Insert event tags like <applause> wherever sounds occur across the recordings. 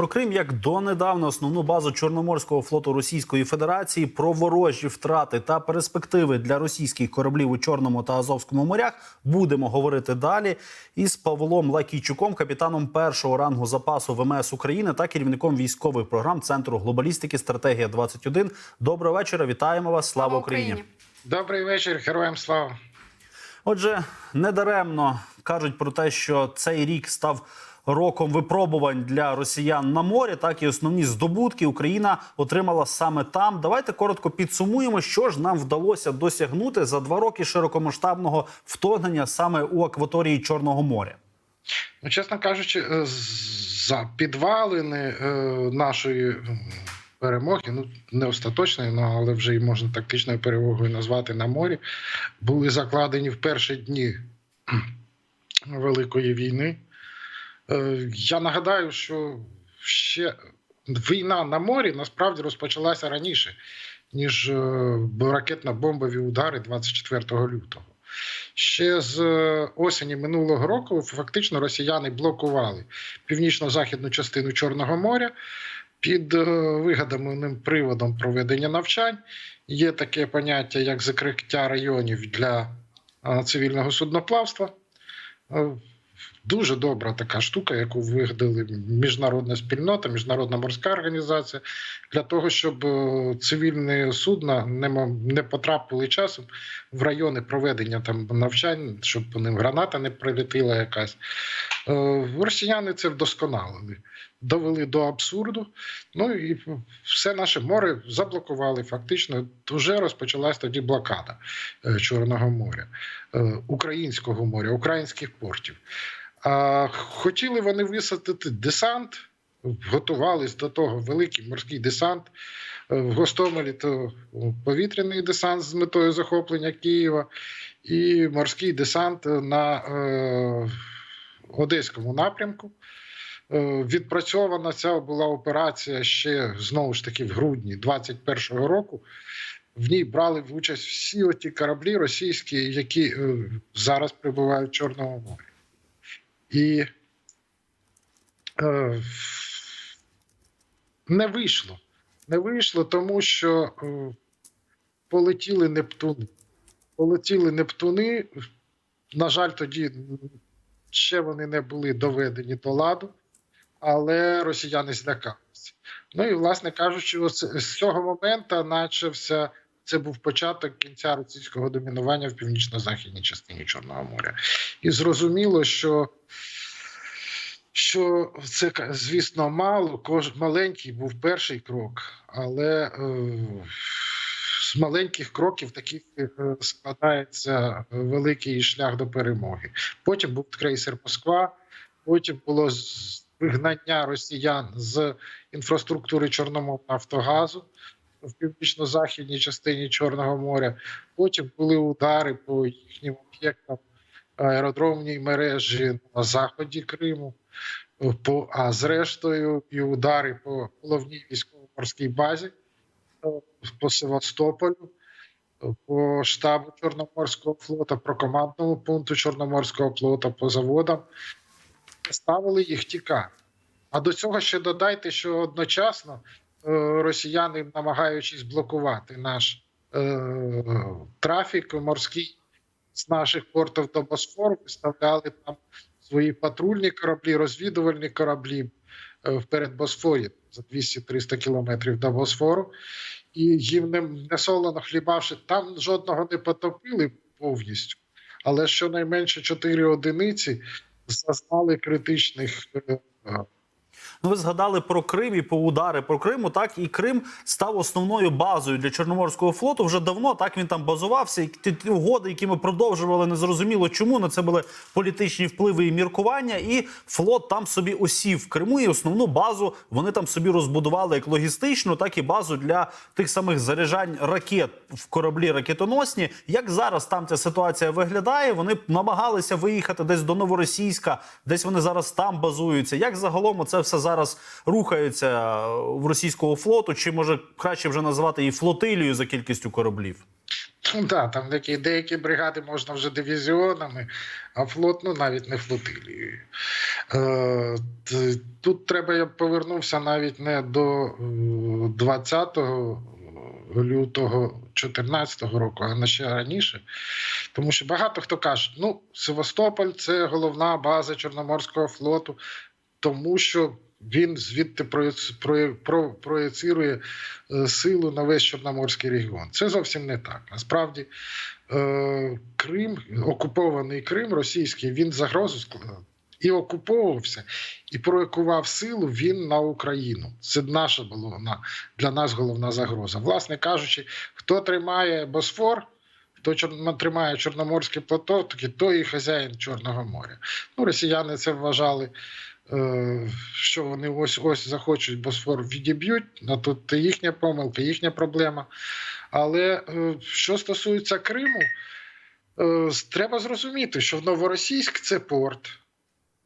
Про Крим як донедавна основну базу Чорноморського флоту Російської Федерації, про ворожі втрати та перспективи для російських кораблів у Чорному та Азовському морях будемо говорити далі із Павлом Лакійчуком, капітаном першого рангу запасу ВМС України та керівником військових програм Центру глобалістики Стратегія 21 Доброго вечора. Вітаємо вас. Слава Україні! Добрий вечір, героям слава. Отже, недаремно кажуть про те, що цей рік став роком випробувань для росіян на морі. Так і основні здобутки Україна отримала саме там. Давайте коротко підсумуємо, що ж нам вдалося досягнути за два роки широкомасштабного вторгнення саме у акваторії Чорного моря. Ну, чесно кажучи, е, за підвалини е, нашої перемоги, ну не остаточної, ну, але вже і можна тактичною перемогою назвати на морі, були закладені в перші дні <clears throat> Великої війни. Е, Я нагадаю, що ще війна на морі насправді розпочалася раніше, ніж е, ракетно-бомбові удари 24 лютого. Ще з е, осені минулого року фактично росіяни блокували північно-західну частину Чорного моря під вигаданим приводом проведення навчань. Є таке поняття, як закриття районів для цивільного судноплавства. Дуже добра така штука, яку вигадали міжнародна спільнота, міжнародна морська організація, для того, щоб е, цивільні судна не, не потрапили часом в райони проведення там навчань, щоб по ним граната не прилетіла якась. Е, Росіяни це вдосконалили, довели до абсурду. Ну і все наше море заблокували. Фактично, вже розпочалась тоді блокада е, Чорного моря, українського моря, українських портів. Хотіли вони висадити десант, готувались до того великий морський десант. Е, В Гостомелі то повітряний десант з метою захоплення Києва, і морський десант на е, Одеському напрямку. Е, Відпрацьована ця була операція ще знову ж таки в грудні 21-го року. В ній брали участь всі оті кораблі російські, які зараз прибувають в Чорному морі. І е, не вийшло. Не вийшло, тому що е, полетіли Нептуни. Полетіли Нептуни. На жаль, тоді ще вони не були доведені до ладу, але росіяни злякалися. Ну і, власне кажучи, з цього моменту почався. Це був початок кінця російського домінування в північно-західній частині Чорного моря. І зрозуміло, що, що це, звісно, мало, кож, маленький був перший крок, але е, з маленьких кроків таких е, складається великий шлях до перемоги. Потім був крейсер Москва, потім було вигнання росіян з інфраструктури Чорноморного Нафтогазу в північно-західній частині Чорного моря. Потім були удари по їхнім об'єктам аеродромній мережі на заході Криму. По, а зрештою, і удари по головній військово-морській базі е, по Севастополю, е, по штабу Чорноморського флота, про командному пункту Чорноморського флота, по заводам. Ставили їх тікати. А до цього ще додайте, що одночасно росіяни, намагаючись блокувати наш е, трафік морський з наших портів до Босфору, виставляли там свої патрульні кораблі, розвідувальні кораблі е, вперед Босфорі за 200-300 кілометрів до Босфору. І їм не, солоно хлібавши, там жодного не потопили повністю, але щонайменше 4 одиниці зазнали критичних е, е, Ну, ви згадали про Крим і по удари про Криму. Так і Крим став основною базою для Чорноморського флоту. Вже давно так він там базувався. І ті, угоди, які ми продовжували, незрозуміло чому. На це були політичні впливи і міркування. І флот там собі осів в Криму. І основну базу вони там собі розбудували як логістичну, так і базу для тих самих заряджань ракет в кораблі ракетоносні. Як зараз там ця ситуація виглядає? Вони намагалися виїхати десь до Новоросійська, десь вони зараз там базуються. Як загалом це все зараз рухається в російського флоту? Чи може краще вже назвати її флотилією за кількістю кораблів? Ну, да, там такі, деякі бригади можна вже дивізіонами, а флот ну, навіть не флотилією. Е, тут треба, я повернувся навіть не до е, 20 лютого 2014 року, а на ще раніше. Тому що багато хто каже, ну, Севастополь це головна база Чорноморського флоту, тому що він звідти проєц- про- проєцирує е, силу на весь Чорноморський регіон. Це зовсім не так. Насправді, е, Крим, окупований Крим російський, він загрозу склав. І окуповувався, і проекував силу він на Україну. Це наша була для нас головна загроза. Власне кажучи, хто тримає Босфор, хто тримає Чорноморське плато, той і хазяїн Чорного моря. Ну, росіяни це вважали, що вони ось ось захочуть Босфор відіб'ють. А тут їхня помилка, їхня проблема. Але е, що стосується Криму, е, треба зрозуміти, що Новоросійськ це порт.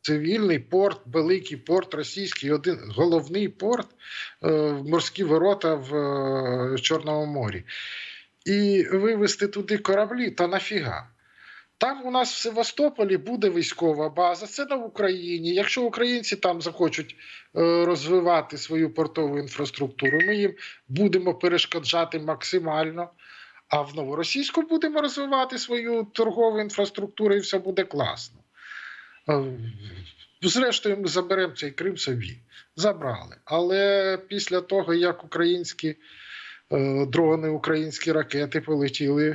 Цивільний порт, великий порт російський, один головний порт, е, морські ворота в е, Чорному морі. І вивезти туди кораблі, та нафіга. Там у нас в Севастополі буде військова база, це на Україні. Якщо українці там захочуть е, розвивати свою портову інфраструктуру, ми їм будемо перешкоджати максимально. А в Новоросійську будемо розвивати свою торгову інфраструктуру, і все буде класно. Е, Зрештою, ми заберемо цей Крим собі. Забрали. Але після того, як українські е, дрони, українські ракети полетіли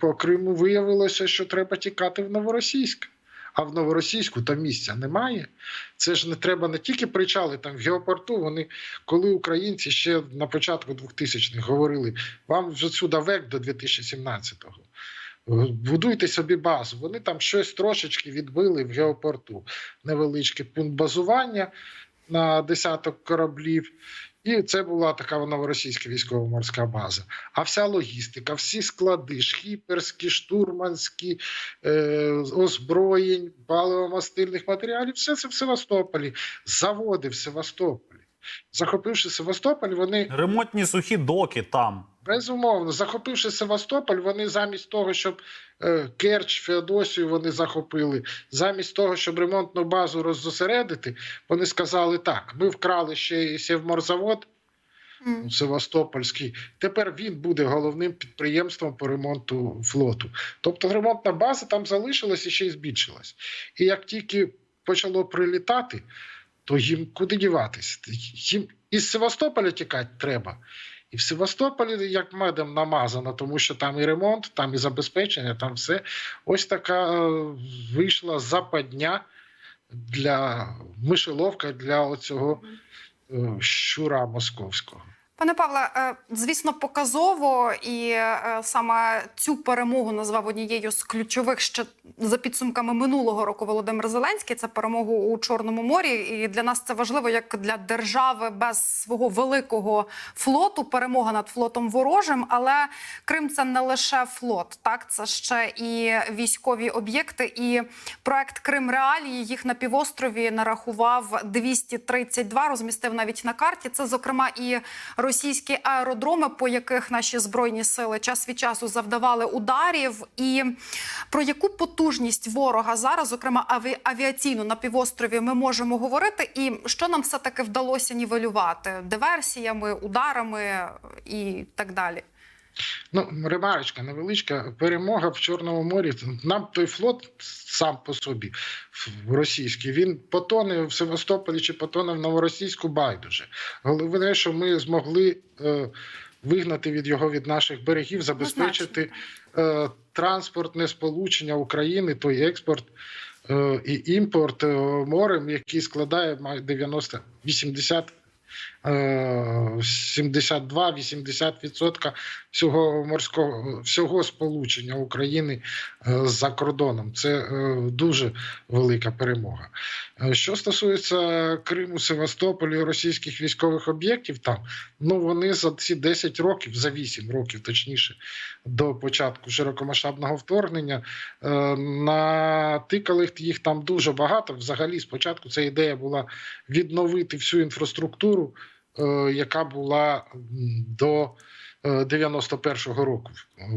по Криму, виявилося, що треба тікати в Новоросійськ. А в Новоросійську там місця немає. Це ж не треба не тільки причали там в геопорту. Вони, коли українці ще на початку 2000-х говорили, вам вже сюди век до 2017-го. Будуйте собі базу. Вони там щось трошечки відбили в геопорту. Невеличкий пункт базування на десяток кораблів. І це була така новоросійська військово-морська база. А вся логістика, всі склади, шхіперські, штурманські, е, озброєнь, паливомастильних матеріалів, все це в Севастополі, заводи в Севастополі. Захопивши Севастополь, вони Ремонтні сухі доки там. Безумовно, захопивши Севастополь, вони замість того, щоб е, Керч, Феодосію вони захопили, замість того, щоб ремонтну базу роззосередити, вони сказали так: ми вкрали ще і Севморзавод М. Севастопольський. Тепер він буде головним підприємством по ремонту флоту. Тобто ремонтна база там залишилась і ще й збільшилась. І як тільки почало прилітати, то їм куди діватись? Їм із Севастополя тікати треба. І в Севастополі як медом намазано, тому що там і ремонт, там і забезпечення, там все. Ось така е, вийшла западня для мишеловка для оцього е, щура московського. Пане Павле, е, звісно, показово і е, саме цю перемогу назвав однією з ключових ще за підсумками минулого року Володимир Зеленський. Це перемогу у Чорному морі. І для нас це важливо як для держави без свого великого флоту. Перемога над флотом ворожим. Але Крим це не лише флот, так це ще і військові об'єкти. І проект Крим Реалії їх на півострові нарахував 232, розмістив навіть на карті. Це зокрема і російські аеродроми, по яких наші збройні сили час від часу завдавали ударів, і про яку потужність ворога зараз, зокрема аві- авіаційну на півострові, ми можемо говорити, і що нам все таки вдалося нівелювати диверсіями, ударами і так далі. Ну, ремарочка невеличка перемога в Чорному морі. Нам той флот сам по собі російський, він потоне в Севастополі чи потоне в Новоросійську байдуже. Головне, що ми змогли е, вигнати від його від наших берегів, забезпечити е, транспортне сполучення України, той експорт. е, І імпорт е, морем, який складає май- 90 80 72-80% всього морського всього сполучення України е, за кордоном. Це е, дуже велика перемога. Е, Що стосується Криму, Севастополя, російських військових об'єктів, там ну вони за ці 10 років, за 8 років, точніше, до початку широкомасштабного вторгнення, е, натикали їх там дуже багато. Взагалі, спочатку ця ідея була відновити всю інфраструктуру, е, яка була до е, 91-го року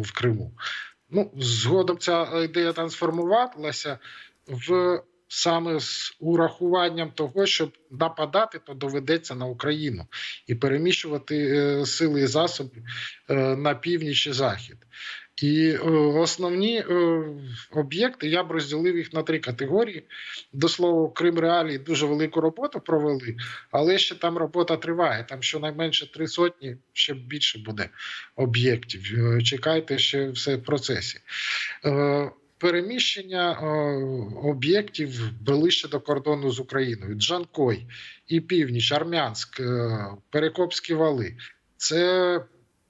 в- Криму. Ну, згодом ця ідея трансформувалася в саме з урахуванням того, щоб нападати, то доведеться на Україну і переміщувати е, сили і засоби е, на північ і захід. І е, основні е, об'єкти я б розділив їх на три категорії. До слова, Крим Реалії дуже велику роботу провели, але ще там робота триває. Там щонайменше три сотні, ще більше буде об'єктів. Е, Чекайте, ще все в процесі. Переміщення об'єктів ближче до кордону з Україною. Джанкой і північ, Армянськ, Перекопські вали. Це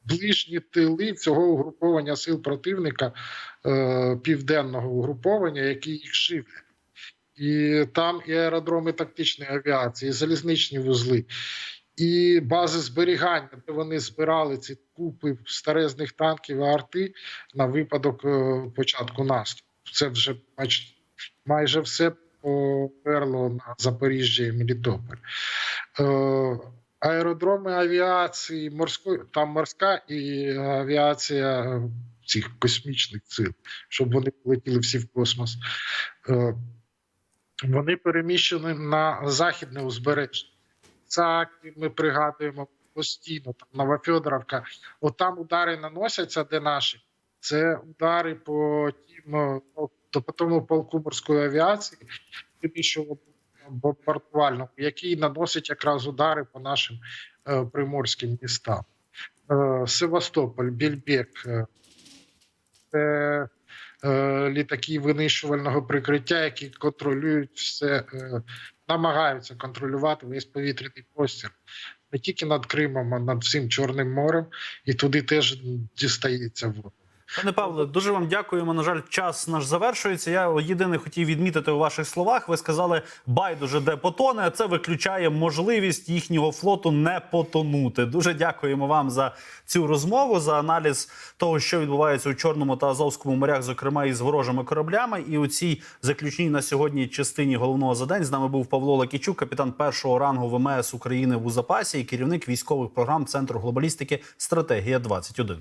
ближні тили цього угруповання сил противника, е, південного угруповання, які їх живлять. І там і аеродроми тактичної авіації, і залізничні вузли, і бази зберігання, де вони збирали ці купи старезних танків і арти на випадок е, початку наступу. Це вже майже все поперло на Запоріжжя і Мелітополь. Аеродроми авіації, морської, там морська і авіація е, цих космічних сил, щоб вони полетіли всі в космос. Е, Вони переміщені на західне узбережжя. Цаки ми пригадуємо постійно, там Новофьодоровка. От там удари наносяться, де наші. Це удари по тим, е, по по тому полку морської авіації, що бомбардувальному, який наносить якраз удари по нашим е, приморським містам. Е, Севастополь, Більбек, е, це літаки винищувального прикриття, які контролюють все, намагаються контролювати весь повітряний простір не тільки над Кримом, а над всім Чорним морем, і туди теж дістається вода. Пане Павле, дуже вам дякуємо. На жаль, час наш завершується. Я єдине хотів відмітити у ваших словах. Ви сказали, байдуже де потоне. Це виключає можливість їхнього флоту не потонути. Дуже дякуємо вам за цю розмову, за аналіз того, що відбувається у Чорному та Азовському морях, зокрема із ворожими кораблями. І у цій заключній на сьогодні частині головного задань з нами був Павло Лакічук, капітан першого рангу ВМС України в запасі і керівник військових програм Центру глобалістики Стратегія 21